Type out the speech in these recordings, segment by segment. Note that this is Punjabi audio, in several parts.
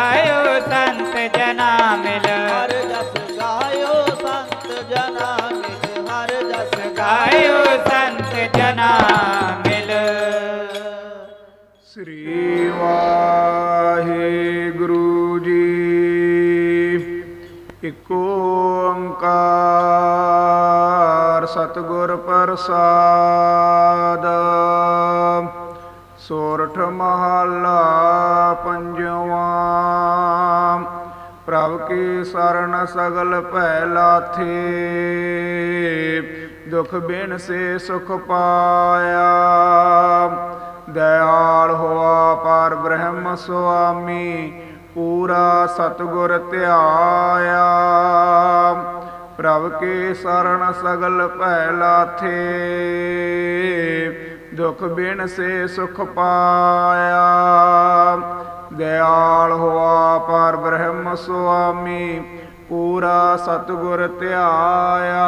ਗਾਇਓ ਸੰਤ ਜਨਾ ਮਿਲ ਹਰ ਜਸ ਗਾਇਓ ਸੰਤ ਜਨਾ ਮਿਲ ਹਰ ਜਸ ਗਾਇਓ ਸੰਤ ਜਨਾ ਮਿਲ ਸ੍ਰੀ ਵਾਹਿਗੁਰੂ ਜੀ ਇਕ ਓੰਕਾਰ ਸਤਿਗੁਰ ਪ੍ਰਸਾਦ ਸੋਰਠ ਮਹੱਲਾ ਪੰਜਵਾ। ਪ੍ਰਭ ਕੀ ਸ਼ਰਨ ਸਗਲ ਭੈ ਲਾਥੇ ਦੁਖ ਬਿਨ ਸੇ ਸੁਖ ਪਾਇਆ। ਦਇਆਲ ਹੋਆ ਪਰ ਬ੍ਰਹਮ ਸੁਆਮੀ, ਪੂਰਾ ਸਤਗੁਰ ਧਿਆਇਆ। ਪ੍ਰਭ ਕੇ ਸਰਣ ਸਗਲ ਭੈ ਲਾਥੇ ਦੁਖ ਬਿਨ ਸੇ ਸੁਖ ਪਾਇਆ। ਦਇਆਲ ਹੋਆ ਪਰ ਬ੍ਰਹਮ ਸੁਆਮੀ, ਪੂਰਾ ਸਤਗੁਰ ਧਿਆਇਆ।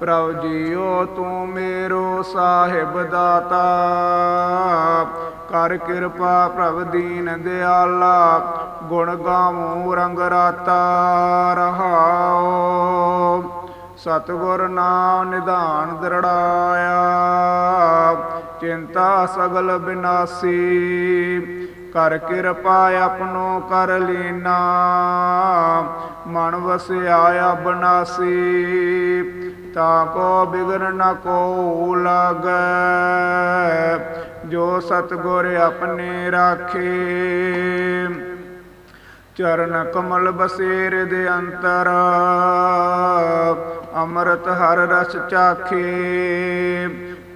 ਪ੍ਰਭ ਜੀਓ ਤੂੰ ਮੇਰੋ ਸਾਹਿਬ ਦਾਤਾ। ਕਰ ਕਿਰਪਾ ਪ੍ਰਭ ਦੀਨ ਦਿਆਲਾ, ਗੁਣ ਗਾਵੂੰ ਰੰਗ ਰਾਤਾ ਰਹਾਓ। ਸਤਗੁਰ ਨਾਮ ਨਿਧਾਨ ਦਰੜਾਇਆ। ਚਿੰਤਾ ਸਗਲ ਬਿਨਾਸੀ, ਕਰ ਕਿਰਪਾ ਆਪਣੋ ਕਰ ਲੀਨਾ, ਮਨ ਵਸਿਆ ਅਬਨਾਸੀ ਤਾ ਕੋ ਬਿਗਰ ਨ ਕੋ ਲਾਗੈ, ਜੋ ਸਤਗੁਰ ਆਪਣੇ ਰਾਖੇ। ਚਰਨ ਕਮਲ ਬਸੇਰ ਦੇ ਅੰਤਰ, ਅੰਮ੍ਰਿਤ ਹਰ ਰਸ ਚਾਖੇ।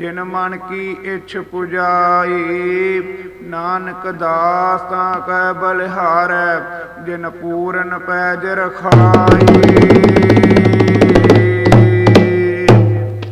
ਜਿਨ ਮਨ ਕੀ ਇੱਛ ਪੁਜਾਈ ਨਾਨਕ ਦਾਸ ਤਾਂ ਕੈ ਬਲਿਹਾਰੈ ਜਿਨ ਪੂਰਨ ਪੈਜ ਰਖਾਈ।